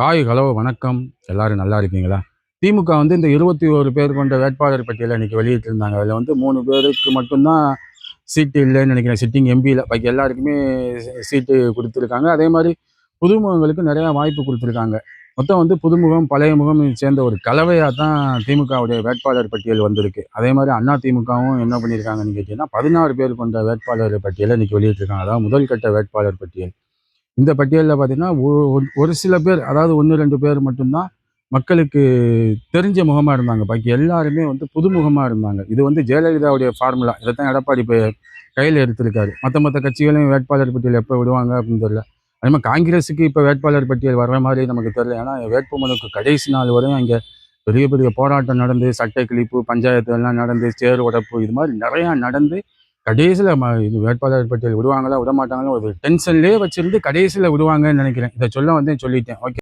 Hi hello வணக்கம். எல்லாரும் நல்லா இருக்கீங்களா? திமுக வந்து இந்த இருபத்தி ஒரு பேர் கொண்ட வேட்பாளர் பட்டியலை இன்றைக்கி வெளியிட்டிருந்தாங்க. அதில் வந்து மூணு பேருக்கு மட்டும்தான் சீட்டு இல்லைன்னு நினைக்கிறேன். சிட்டிங் எம்பியில் பாக்கி எல்லாருக்குமே சீட்டு கொடுத்துருக்காங்க. அதே மாதிரி புதுமுகங்களுக்கு நிறையா வாய்ப்பு கொடுத்துருக்காங்க. மொத்தம் வந்து புதுமுகம் பழைய முகம் சேர்ந்த ஒரு கலவையாக தான் திமுகவுடைய வேட்பாளர் பட்டியல் வந்திருக்கு. அதே மாதிரி அண்ணா திமுகவும் என்ன பண்ணியிருக்காங்கன்னு கேட்டிங்கன்னா பதினாறு பேர் கொண்ட வேட்பாளர் பட்டியலை இன்றைக்கி வெளியிட்டிருக்காங்க. அதாவது முதல் கட்ட வேட்பாளர் பட்டியல். இந்த பட்டியலில் பார்த்தீங்கன்னா ஒ- ஒரு சில பேர் அதாவது ஒன்று ரெண்டு பேர் மட்டும்தான் மக்களுக்கு தெரிஞ்ச முகமாக இருந்தாங்க. பாக்கி எல்லாருமே வந்து புதுமுகமாக இருந்தாங்க. இது வந்து ஜெயலலிதாவுடைய ஃபார்முலா தான் எடப்பாடி இப்போ கையில் எடுத்திருக்காரு. மற்ற மற்ற கட்சிகளையும் வேட்பாளர் பட்டியல் எப்போ விடுவாங்க அப்படின்னு தெரியல. அதே மாதிரி காங்கிரஸுக்கு இப்போ வேட்பாளர் பட்டியல் வர்ற மாதிரி நமக்கு தெரியல. ஏன்னா வேட்புமனுக்கு கடைசி நாள் வரையும் அங்கே பெரிய பெரிய போராட்டம் நடந்து சட்டை கிழிப்பு பஞ்சாயத்து எல்லாம் நடந்து சேர் உடைப்பு இது மாதிரி நிறையா நடந்து கடைசியில் இது வேட்பாளர் பட்டியல் விடுவாங்களா விட மாட்டாங்களா ஒரு டென்ஷன்லேயே வச்சுருந்து கடைசியில் விடுவாங்கன்னு நினைக்கிறேன். இதை சொல்ல வந்தேன் சொல்லிட்டேன். ஓகே